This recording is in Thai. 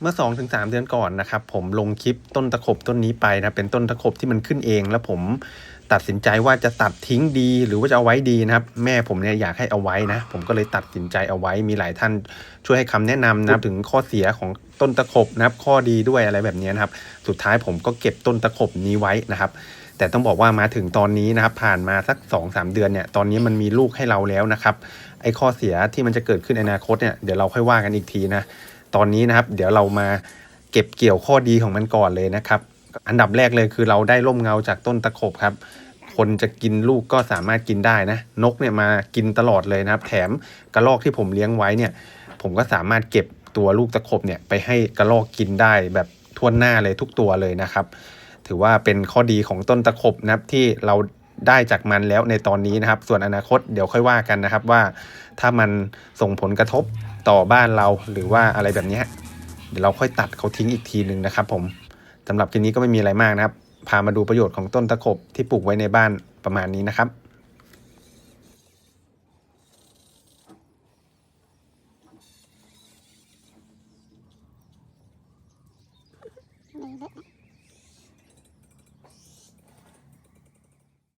เมื่อ2อถึงสเดือนก่อนนะครับ ผมลงคลิปต้นตะขบต้นนี้ไปนะเป็นต้นตะขบที่มันขึ้นเอง แล้วผมตัดสินใจว่าจะตัดทิ้งดี หรือว่าจะเอาไว้ดีนะครับ แม่ผมเนี่ยอยากให้เอาไว้นะ ผมก็เลยตัดสินใจเอาไว้มีหลายท่านช่วยให้คำแนะนำนะครับถึงข้อเสียของต้นตะขบนะครับ ข้อดีด้วยอะไรแบบนี้นะครับ สุดท้ายผมก็เก็บต้นตะขบนี้ไว้นะครับ แต่ต้องบอกว่ามาถึงตอนนี้นะครับ ผ่านมาสัก2อสเดือนเนี่ยตอนนี้มันมีลูกให้เราแล้วนะครับไอ้ข้อเสียที่มันจะเกิดขึ้นในอนาคตเนี่ยเดี๋ยวเราค่อยว่ากันอีกทีนะ ตอนนี้นะครับ เดี๋ยวเรามาเก็บเกี่ยวข้อดีของมันก่อนเลยนะครับ อันดับแรกเลยคือเราได้ร่มเงาจากต้นตะขบครับ คนจะกินลูกก็สามารถกินได้นะ นกเนี่ยมากินตลอดเลยนะครับ แถมกระรอกที่ผมเลี้ยงไว้เนี่ย ผมก็สามารถเก็บตัวลูกตะขบเนี่ยไปให้กระรอกกินได้แบบทั่วหน้าเลยทุกตัวเลยนะครับ ถือว่าเป็นข้อดีของต้นตะขบนะครับที่เรา ได้จากมันแล้วในตอนนี้นะครับ ส่วนอนาคตเดี๋ยวค่อยว่ากันนะครับว่าถ้ามันส่งผลกระทบต่อบ้านเราหรือว่าอะไรแบบนี้เดี๋ยวเราค่อยตัดเขาทิ้งอีกทีหนึ่งนะครับ ผมสำหรับคลิปนี้ก็ไม่มีอะไรมากนะครับ พามาดูประโยชน์ของต้นตะขบที่ปลูกไว้ในบ้านประมาณนี้นะครับ